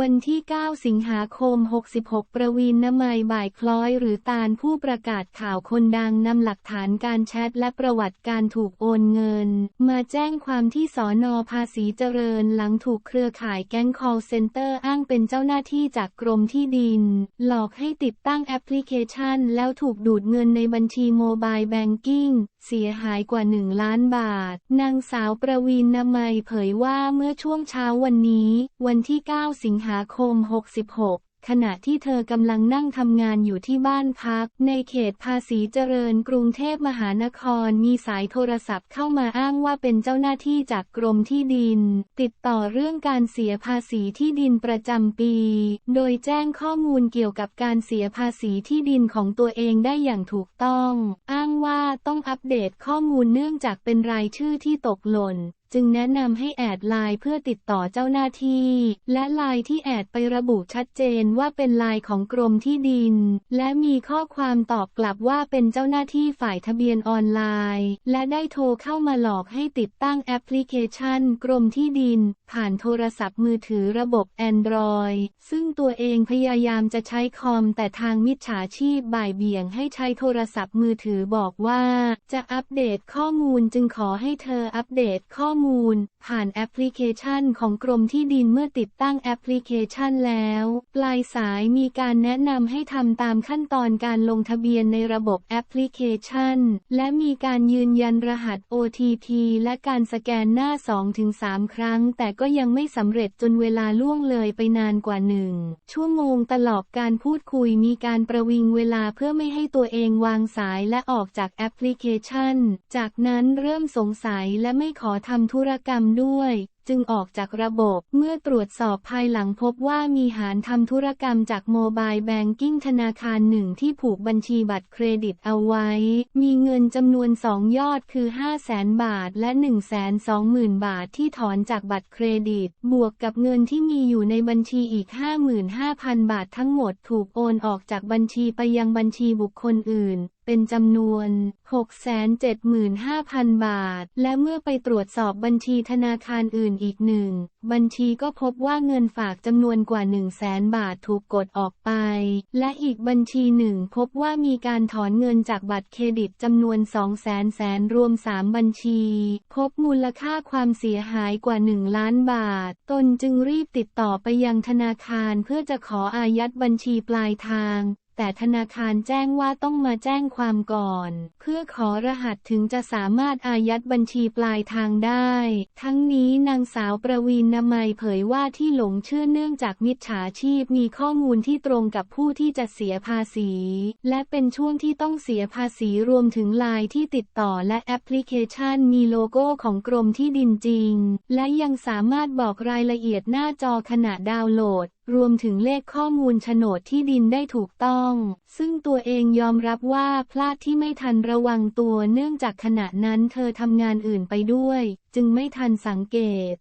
วันที่ 9 สิงหาคม 66 ประวีณนมัยบ่ายคล้อย หรือตาลผู้ประกาศข่าวคนดังนำหลักฐานการแชทและประวัติการถูกโอนเงิน มาแจ้งความที่สอนอภาษีเจริญหลังถูกเครือข่ายแก๊ง call center อ้างเป็นเจ้าหน้าที่จากกรมที่ดิน หลอกให้ติดตั้งแอปพลิเคชัน แล้วถูกดูดเงินในบัญชีโมบายแบงกิ้งเสียหายกว่า 1 ล้านบาท นางสาวประวีณนมัยเผยว่าเมื่อช่วงเช้าวันนี้ วันที่ 9 สิงหาหาคม 66 ขณะที่เธอกำลังนั่งทำงานอยู่ที่บ้านพัก ในเขตภาษีเจริญกรุงเทพมหานครมีสายโทรศัพท์เข้ามาอ้างว่าเป็นเจ้าหน้าที่จากกรมที่ดิน ติดต่อเรื่องการเสียภาษีที่ดินประจำปี โดยแจ้งข้อมูลเกี่ยวกับการเสียภาษีที่ดินของตัวเองได้อย่างถูกต้อง อ้างว่าต้องอัปเดตข้อมูลเนื่องจากเป็นรายชื่อที่ตกหล่นจึงแนะนำให้แอดไลน์เพื่อติดต่อเจ้าหน้าที่ และไลน์ที่แอดไประบุชัดเจนว่าเป็นไลน์ของกรมที่ดิน และมีข้อความตอบกลับว่าเป็นเจ้าหน้าที่ฝ่ายทะเบียนออนไลน์ และได้โทรเข้ามาหลอกให้ติดตั้งแอปพลิเคชัน กรมที่ดิน ผ่านโทรศัพท์มือถือระบบ Android ซึ่งตัวเองพยายามจะใช้คอมแต่ทางมิจฉาชีพบ่ายเบี่ยงให้ใช้โทรศัพท์มือถือบอกว่า จะอัปเดตข้อมูลจึงขอให้เธออัปเดตข้อมูล ผ่านแอปพลิเคชันของกรมที่ดินเมื่อติดตั้งแอปพลิเคชันแล้ว ปลายสายมีการแนะนำให้ทำตามขั้นตอนการลงทะเบียนในระบบแอปพลิเคชัน และมีการยืนยันรหัส OTP และการสแกนหน้า 2-3 ครั้ง แต่ก็ยังไม่สำเร็จจนเวลาล่วงเลยไปนานกว่าหนึ่งชั่วโมงตลอดการพูดคุยมีการประวิงเวลาเพื่อไม่ให้ตัวเองวางสายและออกจากแอปพลิเคชัน จากนั้นเริ่มสงสัยและไม่ขอทำธุรกรรมด้วย จึงออกจากระบบ เมื่อตรวจสอบภายหลังพบว่ามีหารทำธุรกรรมจากโมบายแบงกิ้งธนาคารหนึ่งที่ผูกบัญชีบัตรเครดิตเอาไว้ มีเงินจำนวนสองยอดคือ 5 0 0แสนบาทและ 1 2 0 0 0 0 บาทที่ถอนจากบัตรเครดิต บวกกับเงินที่มีอยู่ในบัญชีอีก 55,000 บาททั้งหมดถูกโอนออกจากบัญชีไปยังบัญชีบุคคลอื่น เป็นจำนวน 675,000 บาท และเมื่อไปตรวจสอบบัญชีธนาคารอื่นอีกหนึ่ง บัญชีก็พบว่าเงินฝากจำนวนกว่า 1 0 0 0 0แสนบาทถูกกดออกไป และอีกบัญชีหนึ่งพบว่ามีการถอนเงินจากบัตรเครดิตจำนวน 2 0 0 0 0 0แสนรวม 3 บัญชี พบมูลค่าความเสียหายกว่า 1 ล้านบาท ตนจึงรีบติดต่อไปยังธนาคารเพื่อจะขออายัดบัญชีปลายทาง แต่ธนาคารแจ้งว่าต้องมาแจ้งความก่อน เพื่อขอรหัสถึงจะสามารถอายัดบัญชีปลายทางได้ ทั้งนี้นางสาวประวีณนามัยเผยว่าที่หลงเชื่อเนื่องจากมิจฉาชีพมีข้อมูลที่ตรงกับผู้ที่จะเสียภาษี และเป็นช่วงที่ต้องเสียภาษีรวมถึงลน์ที่ติดต่อและแอปพลิเคชันมีโลโก้ของกรมที่ดินจริง และยังสามารถบอกรายละเอียดหน้าจอขณะดาวน์โหลด รวมถึงเลขข้อมูลโฉนดที่ดินได้ถูกต้อง ซึ่งตัวเองยอมรับว่าพลาดที่ไม่ทันระวังตัวเนื่องจากขณะนั้นเธอทำงานอื่นไปด้วย จึงไม่ทันสังเกต